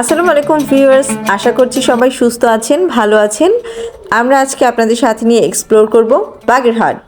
আসসালামু আলাইকুম ভিউয়ার্স আশা করছি সবাই সুস্থ আছেন ভালো আছেন। আমরা আজকে আপনাদের সাথে নিয়ে এক্সপ্লোর করব বাগেরহাট।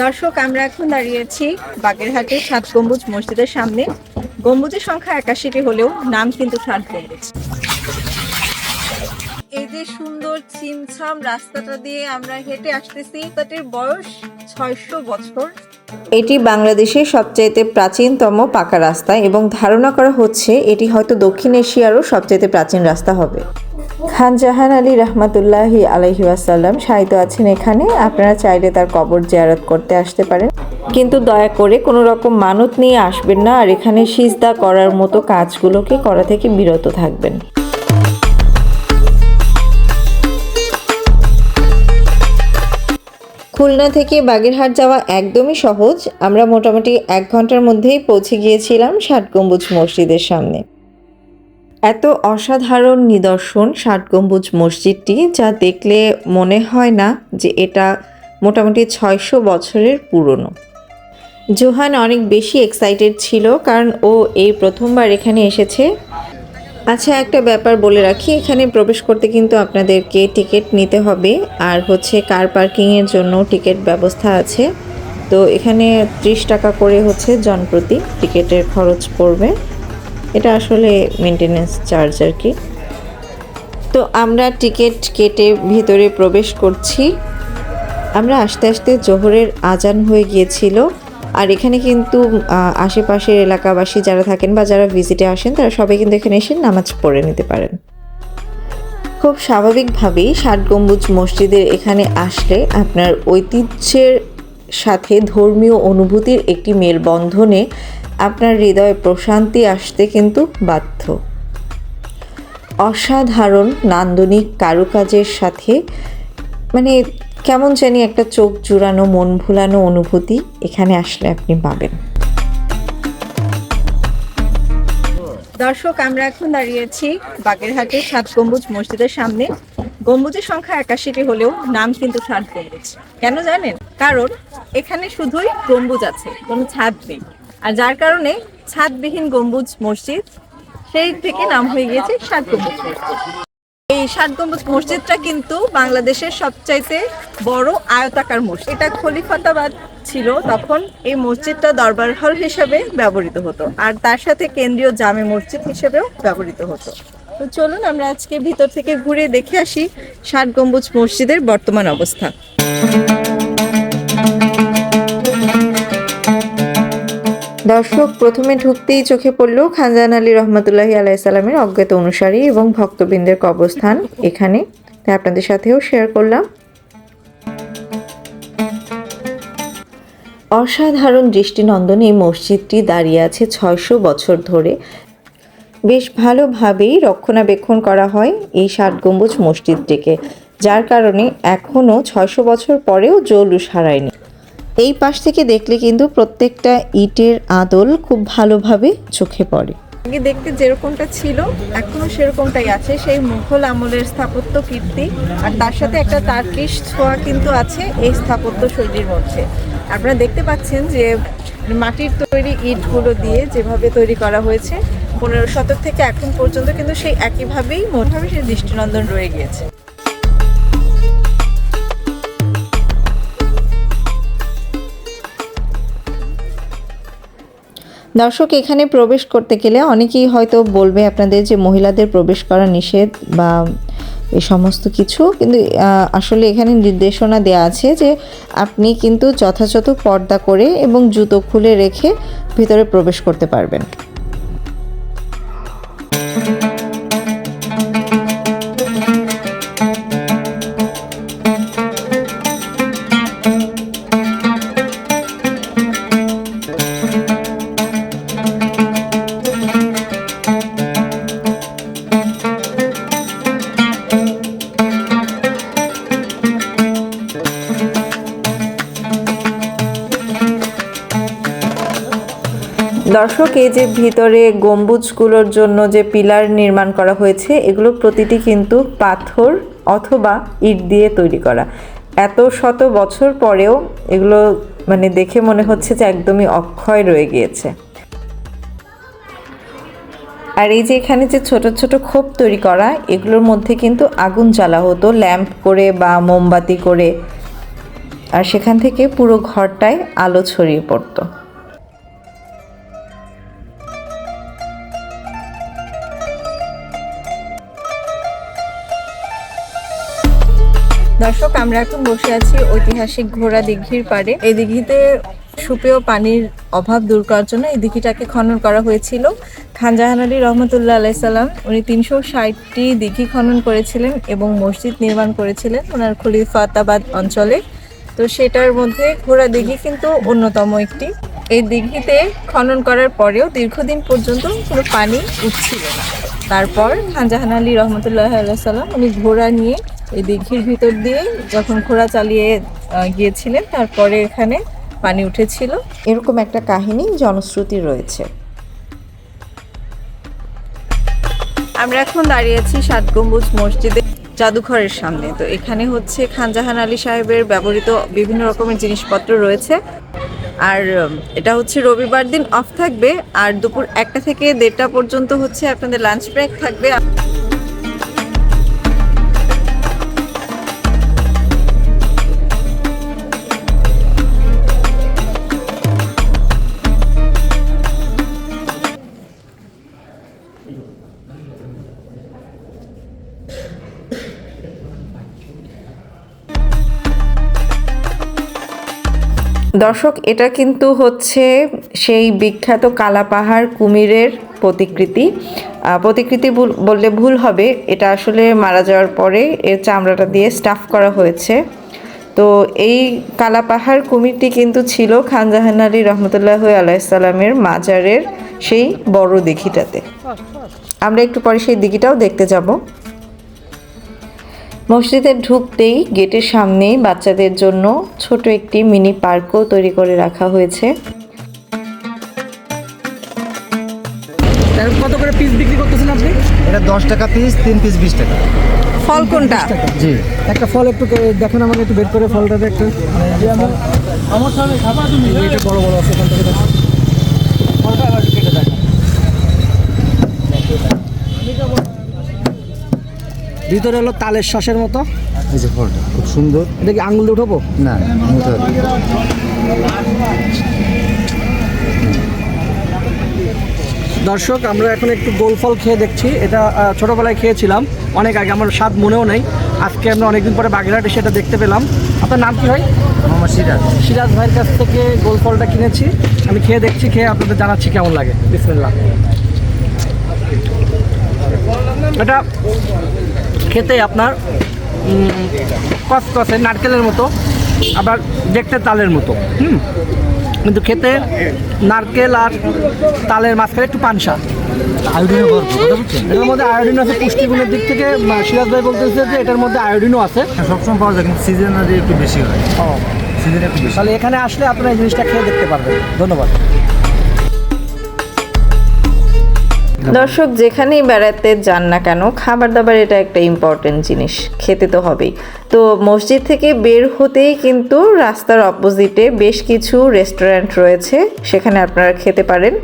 দর্শক আমরা এখন দাঁড়িয়েছি বাগেরহাটের সাত গম্বুজ মসজিদের সামনে। গম্বুজের সংখ্যা একাশিটি হলেও নাম কিন্তু সাত গম্বুজ এই যে সুন্দর ছিমছাম রাস্তাটা দিয়ে আমরা হেঁটে আসতেছি তাটির বয়স ছয়শো বছর। এটি বাংলাদেশের সবচাইতে প্রাচীনতম পাকা রাস্তা এবং ধারণা করা হচ্ছে এটি হয়তো দক্ষিণ এশিয়ারও সবচাইতে প্রাচীন রাস্তা হবে। খান জাহান আলী রহমতুল্লাহি আলহি আসাল্লাম সাহিত্য আছেন এখানে। আপনারা চাইলে তার কবর জিয়ারত করতে আসতে পারেন। কিন্তু দয়া করে কোনো রকম মানত নিয়ে আসবেন না। আর এখানে সিজদা করার মতো কাজগুলোকে করা থেকে বিরত থাকবেন। খুলনা থেকে বাগেরহাট যাওয়া একদমই সহজ। আমরা মোটামুটি এক ঘণ্টার মধ্যেই পৌঁছে গিয়েছিলাম ষাট গম্বুজ মসজিদের সামনে। এত অসাধারণ নিদর্শন ষাট গম্বুজ মসজিদটি, যা দেখলে মনে হয় না যে এটা মোটামুটি ছয়শো বছরের পুরনো। জোহান অনেক বেশি এক্সাইটেড ছিল, কারণ ও এই প্রথমবার এখানে এসেছে। আচ্ছা একটা ব্যাপার বলে রাখি, এখানে প্রবেশ করতে কিন্তু আপনাদেরকে টিকিট নিতে হবে। আর হচ্ছে কার পার্কিংয়ের জন্য টিকিট ব্যবস্থা আছে। তো এখানে ত্রিশ টাকা করে হচ্ছে জনপ্রতি টিকিটের খরচ পড়বে। এটা আসলে মেনটেনেন্স চার্জ আর কি। তো আমরা টিকিট কেটে ভিতরে প্রবেশ করছি। আমরা আস্তে আস্তে জোহরের আজান হয়ে গিয়েছিল। আর এখানে কিন্তু আশেপাশের এলাকাবাসী যারা থাকেন বা যারা ভিজিটে আসেন, তারা সবাই কিন্তু এখানে এসে নামাজ পড়ে নিতে পারেন। খুব স্বাভাবিকভাবেই ষাট গম্বুজ মসজিদের এখানে আসলে আপনার ঐতিহ্যের সাথে ধর্মীয় অনুভূতির একটি মেলবন্ধনে আপনার হৃদয়ে প্রশান্তি আসতে কিন্তু বাধ্য। অসাধারণ নান্দনিক কারুকাজের সাথে মানে কেমন জানি একটা চোখ জুড়ানো, মন ভুলানো অনুভূতি এখানে আসলে আপনি পাবেন। দর্শক, আমরা এখন দাঁড়িয়েছি বাগেরহাটের সাত গম্বুজ মসজিদের সামনে। গম্বুজের সংখ্যা একাশিটি হলেও নাম কিন্তু সাত গম্বুজ। কেন জানেন? কারণ এখানে শুধুই গম্বুজ আছে, কোনো ছাদ নেই আর যার কারণে ছাদবিহীন গম্বুজ মসজিদ, সেই থেকে নাম হয়ে গিয়েছে সাত গম্বুজ মসজিদ। ষাট গম্বুজ মসজিদটা কিন্তু বাংলাদেশের সবচাইতে বড় আয়তাকার মসজিদ। এটা খলিফাতাবাদ ছিল তখন এই মসজিদটা দরবার হল হিসাবে ব্যবহৃত হতো আর তার সাথে কেন্দ্রীয় জামে মসজিদ হিসেবেও ব্যবহৃত হতো। তো চলুন আমরা আজকে ভিতর থেকে ঘুরে দেখে আসি ষাট গম্বুজ মসজিদের বর্তমান অবস্থা। দর্শক, প্রথমে ঢুকতেই চোখে পড়ল খানজান আলী রহমতুল্লাহি আলাইসাল্লামের অজ্ঞাত অনুসারী এবং ভক্তবৃন্দের কবরস্থান এখানে। তাই আপনাদের সাথেও শেয়ার করলাম। অসাধারণ দৃষ্টিনন্দন এই মসজিদটি দাঁড়িয়ে আছে ছয়শো বছর ধরে। বেশ ভালোভাবেই রক্ষণাবেক্ষণ করা হয় এই ষাট গম্বুজ মসজিদটিকে, যার কারণে এখনও ছয়শো বছর পরেও জৌলুস হারায়নি এই পাশ থেকে দেখলে কিন্তু প্রত্যেকটা ইটের আদল খুব ভালোভাবে চোখে পড়ে। আগে দেখতে যেরকমটা ছিল, এখনও সেরকমটাই আছে। সেই মুঘল আমলের স্থাপত্য কীর্তি আর তার সাথে একটা তার্কিশ ছোঁয়া কিন্তু আছে এই স্থাপত্য শৈলীর মধ্যে। আপনারা দেখতে পাচ্ছেন যে মাটির তৈরি ইটগুলো দিয়ে যেভাবে তৈরি করা হয়েছে, পনেরো শতক থেকে এখন পর্যন্ত কিন্তু সেই একইভাবেই মোটামুটি সেই দৃষ্টিনন্দন রয়ে গিয়েছে। দর্শক, এখানে প্রবেশ করতে গেলে অনেকেই হয়তো বলবে আপনাদের যে মহিলাদের প্রবেশ করা নিষেধ বা এই সমস্ত কিছু। কিন্তু আসলে এখানে নির্দেশনা দেওয়া আছে যে আপনি কিন্তু যথাযথ পর্দা করে এবং জুতো খুলে রেখে ভিতরে প্রবেশ করতে পারবেন। দর্শক, এই যে ভিতরে গম্বুজগুলোর জন্য যে পিলার নির্মাণ করা হয়েছে, এগুলো প্রতিটি কিন্তু পাথর অথবা ইট দিয়ে তৈরি করা। এত শত বছর পরেও এগুলো মানে দেখে মনে হচ্ছে যে একদমই অক্ষয় রয়ে গিয়েছে। আর এই যে এখানে যে ছোট ছোট খোপ তৈরি করা, এগুলোর মধ্যে কিন্তু আগুন জ্বালা হতো, ল্যাম্প করে বা মোমবাতি করে। আর সেখান থেকে পুরো ঘরটায় আলো ছড়িয়ে পড়তো। দর্শক, আমরা এখন বসে আছি ঐতিহাসিক ঘোড়া দিঘির পাড়ে। এই দিঘিতে সুপেয় পানির অভাব দূর করার জন্য এই দিঘিটাকে খনন করা হয়েছিল। খান জাহান আলী রহমতুল্লাহ আলাইসাল্লাম উনি তিনশো ষাটটি দিঘি খনন করেছিলেন এবং মসজিদ নির্মাণ করেছিলেন ওনার খলিফাতাবাদ অঞ্চলে। তো সেটার মধ্যে ঘোড়া দিঘি কিন্তু অন্যতম একটি। এই দিঘিতে খনন করার পরেও দীর্ঘদিন পর্যন্ত কোনো পানি উঠছিল না। তারপর খানজাহান আলী রহমতুল্লাহ সাল্লাম উনি ঘোড়া নিয়ে এই দিঘির ভিতর দিয়ে যখন ঘোড়া চালিয়ে গিয়েছিলেন তারপরে এখানে পানি উঠেছিল। এরকম একটা কাহিনী জনশ্রুতি রয়েছে। আমরা এখন দাঁড়িয়ে আছি সাত গম্বুজ মসজিদে জাদুঘরের সামনে। তো এখানে হচ্ছে খানজাহান আলী সাহেবের ব্যবহৃত বিভিন্ন রকমের জিনিসপত্র রয়েছে। আর এটা হচ্ছে রবিবার দিন অফ থাকবে আর দুপুর একটা থেকে দেড়টা পর্যন্ত হচ্ছে আপনাদের লাঞ্চ ব্রেক থাকবে। দর্শক, এটা কিন্তু হচ্ছে সেই বিখ্যাত কালাপাহাড় কুমিরের প্রতিকৃতি। প্রতিকৃতি বললে ভুল হবে, এটা আসলে মারা যাওয়ার পরে এর চামড়াটা দিয়ে স্টাফ করা হয়েছে। তো এই কালাপাহাড় কুমিরটি কিন্তু ছিল খানজাহান আলী রহমতুল্লাহ আলাইসাল্লামের মাজারের সেই বড় দিঘিটাতে। আমরা একটু পরে সেই দিঘিটাও দেখতে যাব। মসজিদে ঢুকতেই গেটের সামনেই বাচ্চাদের জন্য ছোট একটি মিনি পার্কও তৈরি করে রাখা হয়েছে। কত করে পিস বিক্রি করতেছেন আপনি এটা দশ টাকা পিস তিন পিস বিশ টাকা। ফল কোনটা? জি। একটা ফল একটু দেখেন আমাকে একটু বের করে ফলটা একটু যে আমরা আমার সামনে খাবার তুমি এটা বড় বড় আছে এখান থেকে দেখো। ফলটা আবার একটু কেটে দেখা ভিতরে হলো তালের শ্বাসের মতো। এই যে ফলটা খুব সুন্দর। এটা কি আঙুল দিয়ে উঠাবো না দর্শক আমরা এখন একটু গোল ফল খেয়ে দেখছি। এটা ছোটোবেলায় খেয়েছিলাম। অনেক আগে আমার স্বাদ মনেও নেই। আজকে আমরা অনেকদিন পরে বাগেরহাটে সেটা দেখতে পেলাম। আপনার নাম কি হয় আমার সিরাজ। সিরাজ ভাইয়ের কাছ থেকে গোল ফলটা কিনেছি। আমি খেয়ে দেখছি খেয়ে আপনাদের জানাচ্ছি কেমন লাগে। বিসমিল্লাহ। এটা খেতে আপনার কসকসে নারকেলের মতো আবার দেখতে তালের মতো হুম? কিন্তু খেতে নারকেল আর তালের মাঝখানে একটু পানসা। এটার মধ্যে আয়োডিন আছে পুষ্টিগুণের দিক থেকে আহ, সিরাজ ভাই বলতেছে যে এটার মধ্যে আয়োডিনও আছে। হ্যাঁ, সবসময় পাওয়া যায় কিন্তু সিজনালি একটু বেশি হয়। সিজন একটু বেশি। তাহলে এখানে আসলে আপনারা এই জিনিসটা খেয়ে দেখতে পারবেন। ধন্যবাদ। দর্শক যেখানেই বেড়াতে যান না কেন খাবার দাবার এটা একটা ইম্পর্টেন্ট জিনিস খেতে তো হবেই। তো মসজিদ থেকে বের হতেই কিন্তু রাস্তার অপোজিটে বেশ কিছু রেস্টুরেন্ট রয়েছে সেখানে আপনারা খেতে পারেন।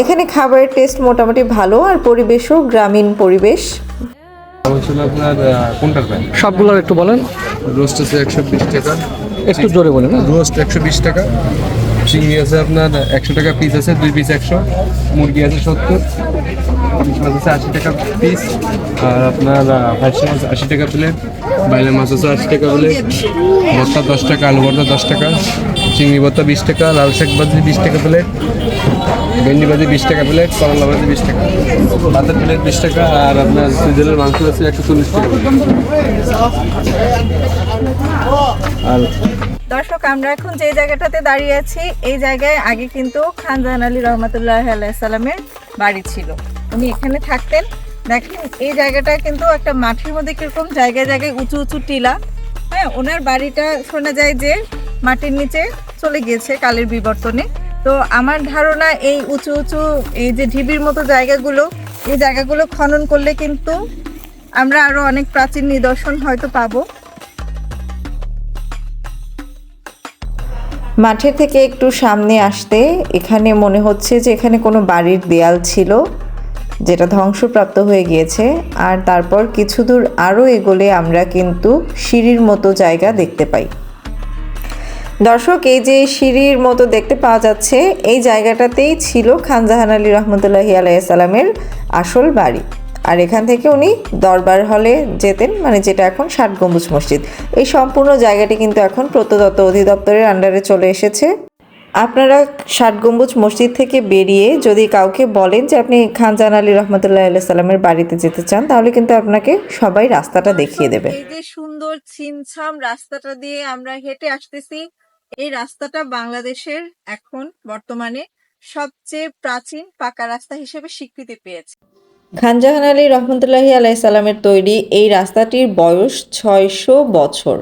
এখানে খাবারের টেস্ট মোটামুটি ভালো আর পরিবেশও গ্রামীণ পরিবেশ। হচ্ছিল আপনার কোনটার সবগুলোর একটু বলেন। রোস্ট আছে একশো বিশ টাকা। একটু জোরে বলেন হ্যাঁ। রোস্ট একশো বিশ টাকা। চিংড়ি আছে আপনার একশো টাকা পিস আছে, দুই পিস একশো। মুরগি আছে সত্তর, ইলিশ মাছ আছে আশি টাকা পিস আর আপনার ফার্সি মাছ আশি টাকা প্লেট বাইলা মাছ আছে আশি টাকা প্লেট ভর্তা দশ টাকা, আলু ভর্তা দশ টাকা, চিংড়ি ভর্তা বিশ টাকা, লাল শাক ভাজি বিশ টাকা প্লেট ভেন্ডি ভাজি বিশ টাকা প্লেট করলা ভাজি বিশ টাকা। ভাতের প্লেট বিশ টাকা, আর আপনার সিজনের মাংস আছে একশো চল্লিশ টাকা। আর দর্শক, আমরা এখন যে জায়গাটাতে দাঁড়িয়ে আছি, এই জায়গায় আগে কিন্তু খান জাহান আলী রহমতুল্লাহ সাল্লামের বাড়ি ছিল। উনি এখানে থাকতেন। দেখেন, এই জায়গাটা কিন্তু একটা মাঠের মধ্যে কীরকম জায়গায় জায়গায় উঁচু উঁচু টিলা। হ্যাঁ ওনার বাড়িটা শোনা যায় যে মাটির নিচে চলে গিয়েছে কালের বিবর্তনে। তো আমার ধারণা, এই উঁচু উঁচু, এই যে ঢিবির মতো জায়গাগুলো, এই জায়গাগুলো খনন করলে কিন্তু আমরা আরও অনেক প্রাচীন নিদর্শন হয়তো পাবো। মাঠের থেকে একটু সামনে আসতে এখানে মনে হচ্ছে যে এখানে কোনো বাড়ির দেয়াল ছিল, যেটা ধ্বংসপ্রাপ্ত হয়ে গিয়েছে। আর তারপর কিছু দূর আরও এগোলে আমরা কিন্তু সিঁড়ির মতো জায়গা দেখতে পাই। দর্শক, এই যে সিঁড়ির মতো দেখতে পাওয়া যাচ্ছে, এই জায়গাটাতেই ছিল খানজাহান আলী রহমতুল্লাহি আলাইসাল্লামের আসল বাড়ি। আর এখান থেকে উনি দরবার হলে যেতেন মানে যেটা এখন ষাট গম্বুজ মসজিদ। এই সম্পূর্ণ জায়গাটি কিন্তু এখন প্রত্নতত্ত্ব অধিদপ্তরের আন্ডারে চলে এসেছে। আপনারা ষাট গম্বুজ মসজিদ থেকে বেরিয়ে যদি কাউকে বলেন যে আপনি খানজান আলী রহমতুল্লাহ আল্লাহ সাল্লামের বাড়িতে যেতে চান, তাহলে কিন্তু আপনাকে সবাই রাস্তাটা দেখিয়ে দেবে। এই যে সুন্দর ছিমছাম রাস্তাটা দিয়ে আমরা হেঁটে আসতেছি, এই রাস্তাটা বাংলাদেশের এখন বর্তমানে সবচেয়ে প্রাচীন পাকা রাস্তা হিসেবে স্বীকৃতি পেয়েছে। খানজাহান আলী রহমতুল্লাহি আলাইসাল্লামের তৈরি এই রাস্তাটির বয়স ছয়শো বছর।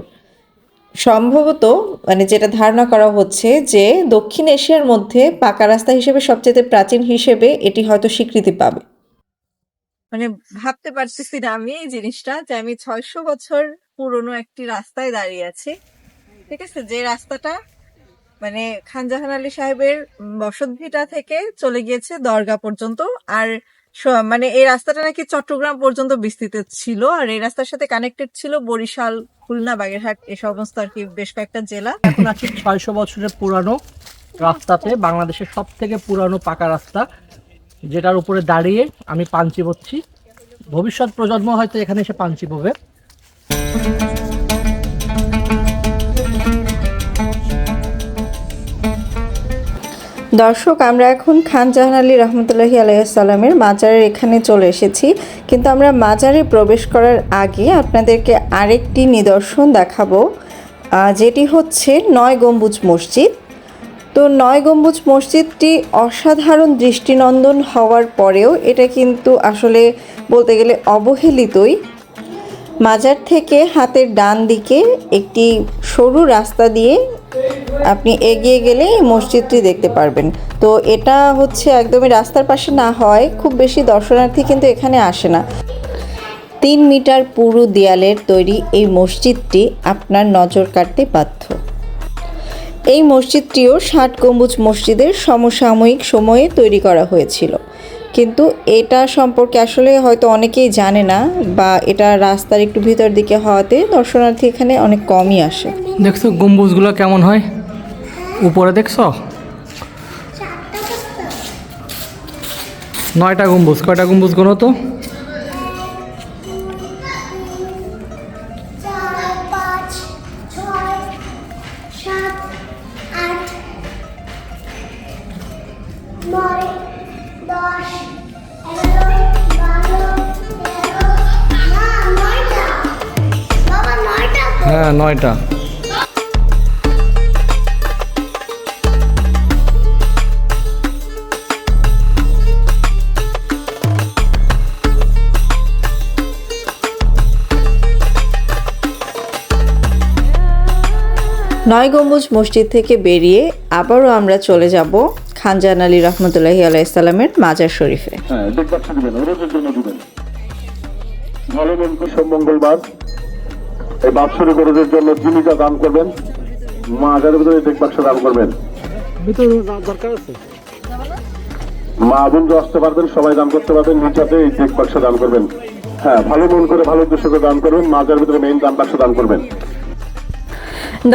সম্ভবত মানে যেটা ধারণা করা হচ্ছে যে দক্ষিণ এশিয়ার মধ্যে পাকা রাস্তা হিসেবে সবচেয়ে প্রাচীন হিসেবে এটি হয়তো স্বীকৃতি পাবে। মানে ভাবতে পারতেছি না আমি এই জিনিসটা যে আমি ছয়শো বছর পুরনো একটি রাস্তায় দাঁড়িয়ে আছি। ঠিক আছে? যে রাস্তাটা মানে খানজাহান আলী সাহেবের বসতভিটা থেকে চলে গিয়েছে দরগা পর্যন্ত। আর মানে এই রাস্তাটা নাকি চট্টগ্রাম পর্যন্ত বিস্তৃত ছিল, আর এই রাস্তার সাথে কানেক্টেড ছিল বরিশাল, খুলনা, বাগেরহাট এই সমস্ত আর কি বেশ কয়েকটা জেলা। এখন আছি ছয়শো বছরের পুরানো রাস্তাতে, বাংলাদেশের সব থেকে পুরানো পাকা রাস্তা, যেটার উপরে দাঁড়িয়ে আমি পাঞ্চি চিবোচ্ছি ভবিষ্যৎ প্রজন্ম হয়তো এখানে এসে পান চিবোবে দর্শক, আমরা এখন খান জাহান আলী রহমতুল্লাহি আলাইসাল্লামের মাজারের এখানে চলে এসেছি। কিন্তু আমরা মাজারে প্রবেশ করার আগে আপনাদেরকে আরেকটি নিদর্শন দেখাবো যেটি হচ্ছে নয় গম্বুজ মসজিদ। তো নয় গম্বুজ মসজিদটি অসাধারণ দৃষ্টিনন্দন হওয়ার পরেও এটা কিন্তু আসলে বলতে গেলে অবহেলিতই। মাজার থেকে হাতের ডান দিকে একটি সরু রাস্তা দিয়ে আপনি এগিয়ে গেলে এই মসজিদটি দেখতে পারবেন। তো এটা হচ্ছে একদমই রাস্তার পাশে না হয়, খুব বেশি দর্শনার্থী কিন্তু এখানে আসে না। তিন মিটার পুরু দেয়ালের তৈরি এই মসজিদটি আপনার নজর কাটতে বাধ্য। এই মসজিদটিও ষাট গম্বুজ মসজিদের সমসাময়িক সময়ে তৈরি করা হয়েছিল। কিন্তু এটা সম্পর্কে আসলে হয়তো অনেকেই জানে না বা এটা রাস্তার একটু ভিতর দিকে হওয়াতে দর্শনার্থী এখানে অনেক কমই আসে। দেখছ গম্বুজগুলো কেমন হয়? উপরে দেখছ? নয়টা গম্বুজ কয়টা গম্বুজগুলো তো? নয় গম্বুজ মসজিদ থেকে বেরিয়ে আবারও আমরা চলে যাব খানজান আলী রহমতুল্লাহি আলাইসাল্লামের মাজার শরীফে। হ্যাঁ দেখবাচ্ছা দিবেন ওরোজের জন্য দিবেন। ভালো মন্ত্র মঙ্গলবার। এই বাৎসরিক ওরোজের জন্য জীবিকা দান করবেন মা আজারের ভিতরে দেখবাক্স দান করবেন। ভিতরে দরকার মা আবুল আসতে পারবেন সবাই দান করতে পারবেন নিচাতে এই চেক বাক্স দান করবেন। হ্যাঁ ভালো মন করে ভালো উদ্দেশ্য করে দান করবেন মাজার ভিতরে মেইন দান বাক্স দান করবেন।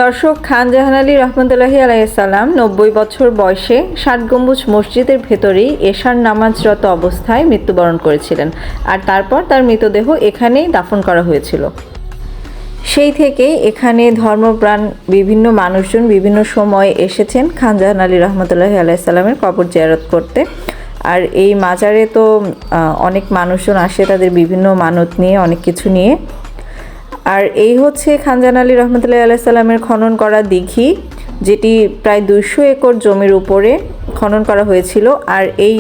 দর্শক, খান জাহান আলী রহমতুল্লাহি আলাইসাল্লাম নব্বই বছর বয়সে ষাট গম্বুজ মসজিদের ভেতরেই এশার নামাজরত অবস্থায় মৃত্যুবরণ করেছিলেন আর তারপর তার মৃতদেহ এখানেই দাফন করা হয়েছিল। সেই থেকে এখানে ধর্মপ্রাণ বিভিন্ন মানুষজন বিভিন্ন সময়ে এসেছেন খান জাহান আলী রহমতুল্লাহি আলাইসাল্লামের কবর জিয়ারত করতে। আর এই মাজারে তো অনেক মানুষজন আসে, তাদের বিভিন্ন মানত নিয়ে, অনেক কিছু নিয়ে। আর এই হচ্ছে খানজান আলী রহমতুল্লাহ আলাইসাল্লামের খনন করা দিঘি, যেটি প্রায় দুইশো একর জমির উপরে খনন করা হয়েছিল। আর এই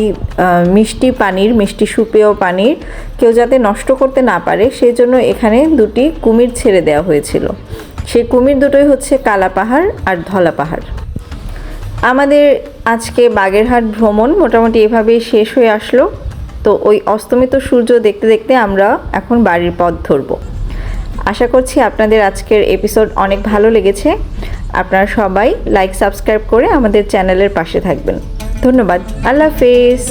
মিষ্টি পানির, মিষ্টি সুপেয় পানির কেউ যাতে নষ্ট করতে না পারে সেই জন্য এখানে দুটি কুমির ছেড়ে দেওয়া হয়েছিল। সেই কুমির দুটোই হচ্ছে কালা পাহাড় আর ধলা পাহাড়। আমাদের আজকে বাগেরহাট ভ্রমণ মোটামুটি এভাবেই শেষ হয়ে আসলো। তো ওই অস্তমিত সূর্য দেখতে দেখতে আমরা এখন বাড়ির পথ ধরবো। আশা করছি আপনাদের আজকের এপিসোড অনেক ভালো লেগেছে। আপনারা সবাই লাইক সাবস্ক্রাইব করে আমাদের চ্যানেলের পাশে থাকবেন। ধন্যবাদ। আল্লাহ হাফেজ।